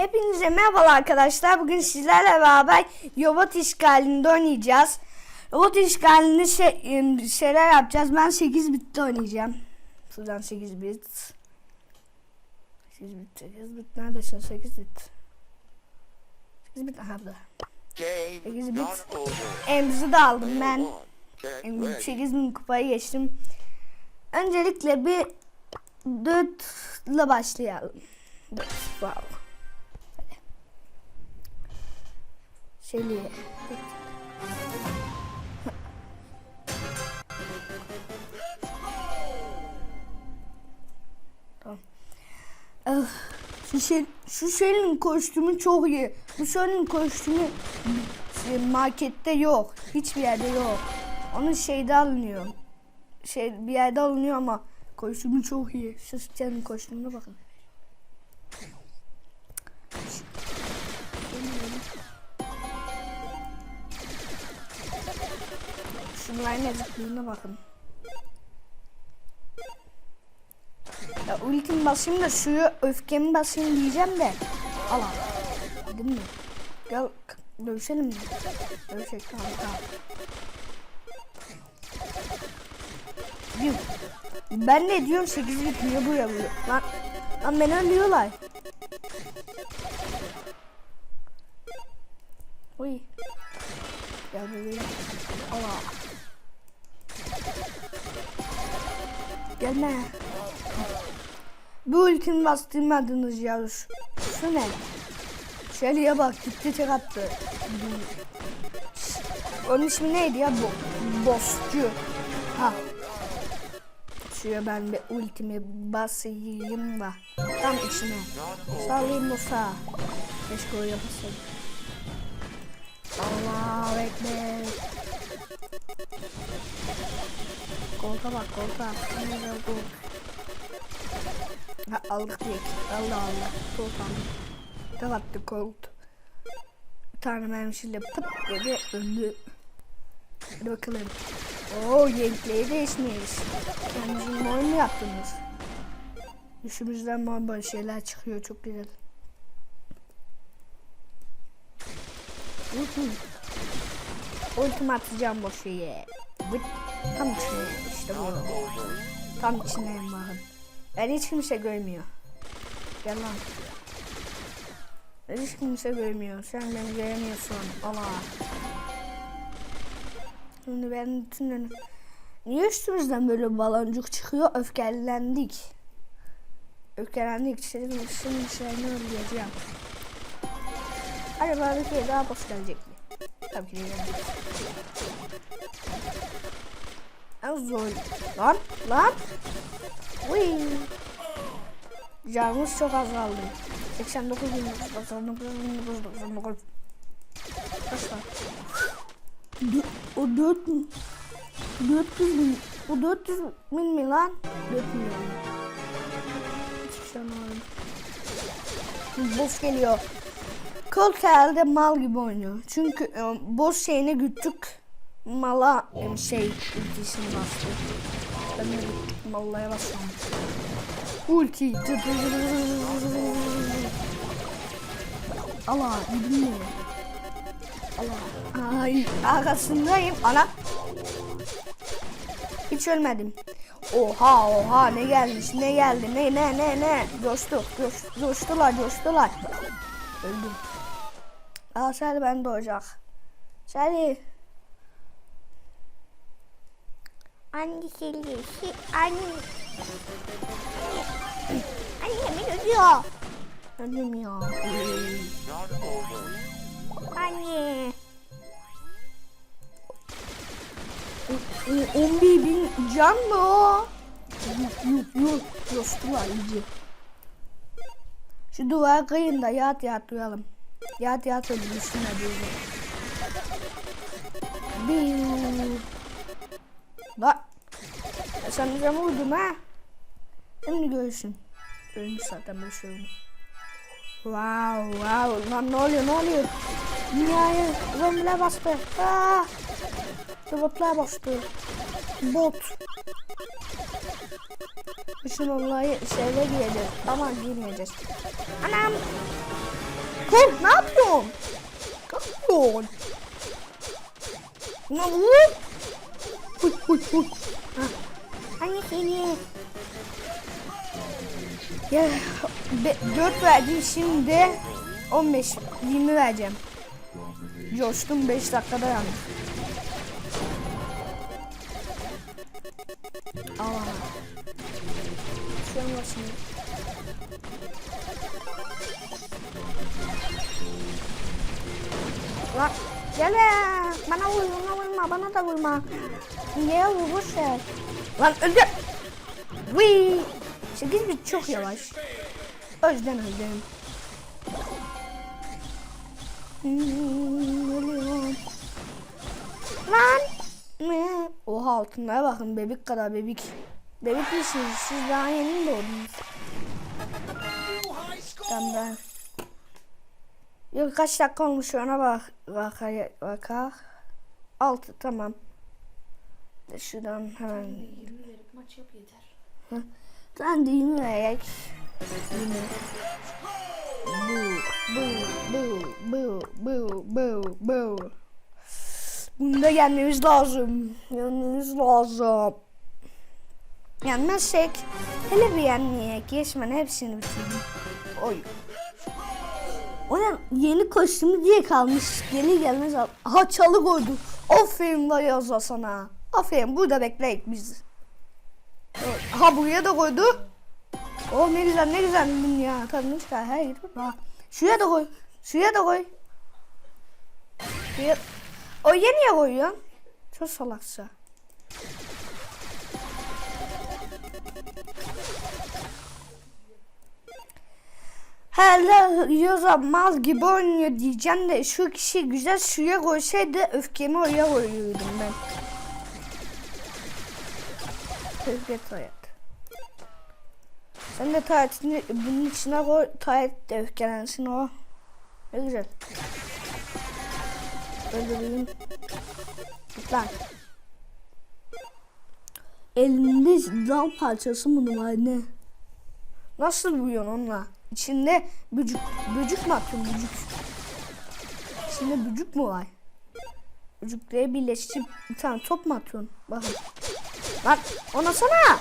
Hepinize merhaba arkadaşlar. Bugün sizlerle beraber robot işgalinde oynayacağız. Robot işgalinde şey, şeyler yapacağız. Ben 8 bitte oynayacağım. Şuradan 8 bit. 8 bit, 8 bit neredesin? 8 bit. 8 bit aha burada. Game Sekiz bit. not over. Emzi de aldım ben. Get Em, ready. 8 bin kupayı geçtim. Öncelikle bir 4 ile başlayalım. 4 wow. Ah, Şu şey, şu şeyin kostümü çok iyi. Bu şeyin kostümü e, markette yok. Hiçbir yerde yok. Onun şeyde alınıyor. Şey bir yerde alınıyor ama kostümü çok iyi. Şu senin kostümüne bakın. Şunların ezikliğine bakın. Ya ultimi basayım da suyu öfkemi basayım diyeceğim de. Al al. Değil mi? Gel dövüşelim mi? Dövüşelim tamam tamam. Ben ne diyorum 8 bit niye buraya vuruyor? Lan, lan beni ölüyorlar. Uy. Gel bebeğim. Allah. Gelme. Bu ultimi bastırmadınız ya. Şu, ne? Şeliye bak gitti tek attı. Onun ismi neydi ya? Bo Boscu. Ha. Şuraya ben bir ultimi basayım da. Tam içine. Sallayayım Musa. Keşke o yapasaydım. Allah ekber. Kolta bak kolta. Ne güzel kol. Ha, aldık diye. Allah Allah. Kolt aldık. Tek attı kolt. Bir tane mermisiyle pıt dedi öldü. Hadi bakalım. Oo gameplay değişmiş. Kendiniz oyun mu yaptınız? Düşümüzden bol bol şeyler çıkıyor çok güzel. Ultim. Ultim atacağım bu şeye. Vıt. Tam içine işte bu. Tam içindeyim bakın. Ben hiç kimse görmüyor. Gel lan. Ben hiç kimse görmüyor. Sen beni göremiyorsun. Allah. Şimdi ben bütün Niye üstümüzden böyle baloncuk çıkıyor? Öfkelendik. Öfkelendik. Şimdi şimdi şeyini öldüreceğim. Acaba bir şey daha boş gelecek mi? Tabii ki de. Zor. Lan lan. Uy. Canımız çok azaldı. 89 bin 99 bin 99 Kaç var? O 4 400 bin O 400 bin mi lan? 4 milyon Hiçbir şey anlamadım. Boss geliyor. Colt herhalde mal gibi oynuyor. Çünkü e, boss şeyine güttük. Mala şey ultisini bastı. Ben de mallaya basıyorum. Ulti. Allah gidin mi? Allah. Ay arkasındayım. Ana. Hiç ölmedim. Oha oha ne gelmiş ne geldi ne ne ne ne coştu coş, coştular coştular öldüm Aa Shelly ben doğacak Shelly Anne Shelly şey, anne Anne hemen ölüyor Öldüm ya. Anne 11 bin can mı o? Yuh yuh coştular iyice. Şu duvara kıyın da yat yat duyalım. Yat yat öldürsünler diyorum. Bir. Sen bize mi vurdun ha? Şimdi görsün. Ölmüş zaten bir şey. Wow wow lan ne oluyor ne oluyor? Dünyayı zombiler bastı. Ah! Robotlar bastı. Bot. Işın olayı şeyle gireceğiz ama girmeyeceğiz. Anam. Kol ne yapıyorsun? Ne? Ne vur? Uy uy uy. Ha. Anne seni. Ya be, 4 verdim şimdi 15 20 vereceğim. Coştum 5 dakikada yani. Aa. Şu an şimdi. Lan gel. Bana vur, bana vurma, bana da vurma. Niye vur, boş ver. Lan öldü. Wii. 8 bit çok yavaş. O yüzden öldüm. Lan. Oha altınlara bakın bebek kadar bebek. Bebek misiniz? Siz daha yeni doğdunuz? Ben ben. Yok kaç dakika olmuş ona bak. Vaka, vaka. Altı tamam. Şuradan hemen. 20 verip maç yap yeter. Ben de yine verek. Yine. Bu, bu, bu, bu, bu, bu, bu. Bunda yenmemiz lazım. Yenmemiz lazım. Yenmezsek hele bir yenmeyek. Geçmen hepsini bitirdim. Oy. O ne yeni kostümü diye kalmış. Gelir gelmez. Aha çalı koydu. Aferin la yazla sana. Aferin burada bekleyek biz. Ha buraya da koydu. Oh ne güzel ne güzel ya. Tabii çıkar her yeri. Ha. Şuraya da koy. Şuraya da koy. Şuraya... O niye koyuyorsun? Çok salakça. Hele Yoza mal gibi oynuyor diyeceğim de şu kişi güzel suya koysaydı öfkemi oraya koyuyordum ben. Öfke hayat. Sen de tayyatını bunun içine koy, tayyat de öfkelensin o. Ne güzel. Öldüreyim. Git lan. Elinde dal parçası mı ne? Nasıl vuruyorsun onunla? İçinde bücük, bücük mü atıyorsun bücük? İçinde bücük mü var? Bücükleri birleştirip bir tane top mu atıyorsun? Bakın. Lan ona sana.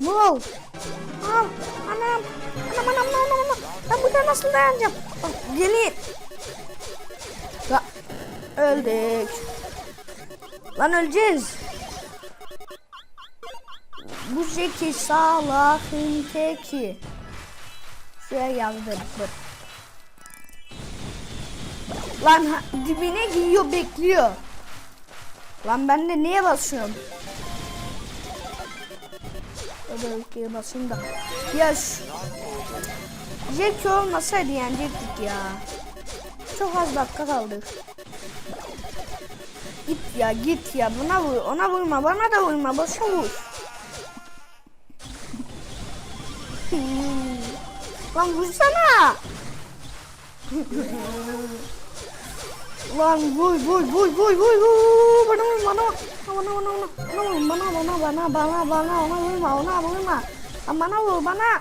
Ne ol? Anam, anam, anam, anam, anam. Ben burada nasıl dayanacağım? Bak, Gelin. Ya, öldük. Lan öleceğiz. Bu zeki salakın teki. Şuraya yazdım. Dur. Lan dibine giyiyor bekliyor. Lan ben de neye basıyorum? Ülkeye basayım da. Ya şu... Jackie olmasaydı yenecektik ya. Çok az dakika kaldı. Git ya git ya buna vur ona vurma bana da vurma boşa vur. Lan vursana. Lan vur vur vur vur vur vur bana bana bana bana bana bana bana bana bana bana ona vurma ona vurma Lan bana vur bana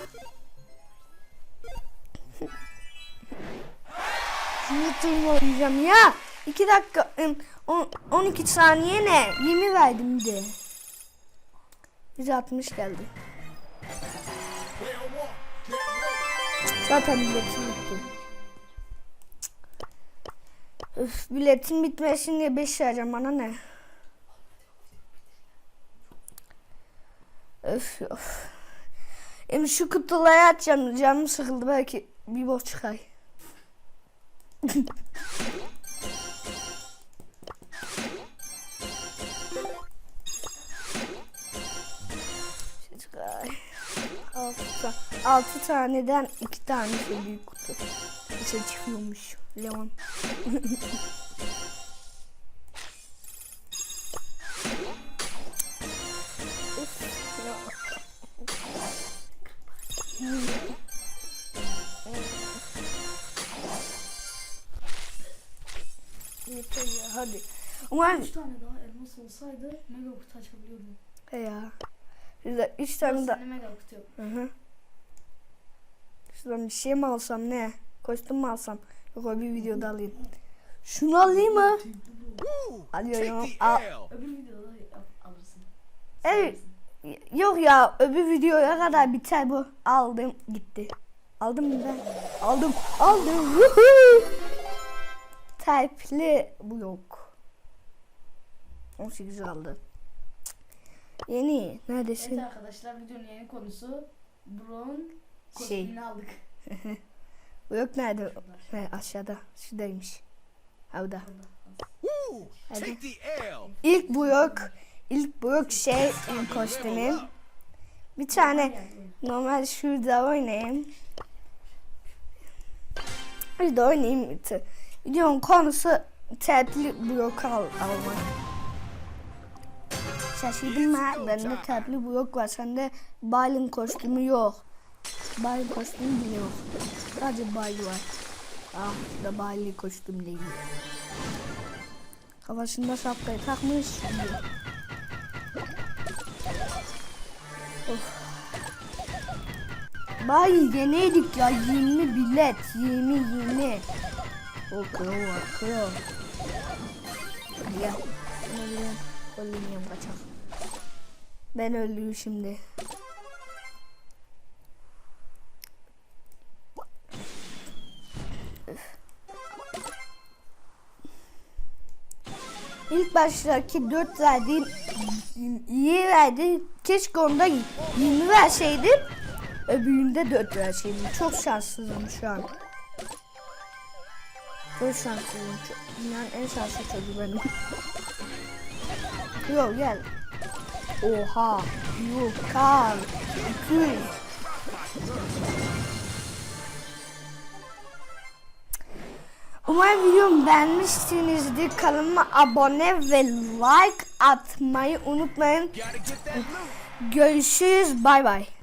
turnu oynayacağım ya 2 dakika ım, on- 12 saniye ne 20 verdim de 160 geldi Zaten biletim bitti Öf biletin bitmesin diye 5 vereceğim bana ne? Öf öf. Hem şu kutuları açacağım canım sıkıldı belki bir boş çıkar. Şey. Altı, altı taneden iki tanesi büyük kutu. Şey çıkıyormuş. Leon. Yeter ya hadi. Umarım 3 tane daha elmas olsaydı mega kutu açabiliyordum. He ya. Şurada üç tane Dört da. tane mega kutu yok. Hı hı. Şuradan bir şey mi alsam ne? Kostüm mü alsam? Yok o bir videoda alayım. Şunu alayım mı? Alıyorum. Al. Öbür videoda alırsın. Evet. Yok ya öbür videoya kadar biter bu. Aldım gitti. Aldım mı ben? Aldım. Aldım. Type'li bu yok. 18 aldı. Yeni. Evet Neredesin? arkadaşlar videonun yeni konusu Brown Şey. kostümünü aldık. Bu yok nerede? He, aşağıda. Şuradaymış. Ha bu da. Hadi. İlk bu yok. İlk bu yok şey kostümüm. Bir tane normal şurada oynayayım. Bir de oynayayım. Videonun konusu tepli blok al almak. Şaşırdım ben. Bende tepli blok var. Sende Baylin kostümü yok. Baylin kostümü bile yok. Sadece Bayli var. Ah da Bayli kostüm değil. Kafasında şapkayı takmış. Şimdi. Bay yeneydik ya 20 bilet 20 20 Okuyor okuyor Hadi gel Ben ölüyorum Ölüyorum kaçak Ben öldüm şimdi ilk baştaki 4 verdiğim iyi verdi. Keşke onda 20 verseydim. Öbüründe 4 verseydim. Çok şanssızım şu an. Çok şanslıyım. Yani en şanslı çocuğu benim. Yo gel. Oha. Yukarı. 200. Umarım videomu beğenmişsinizdir. Kanalıma abone ve like atmayı unutmayın. Görüşürüz. Bay bay.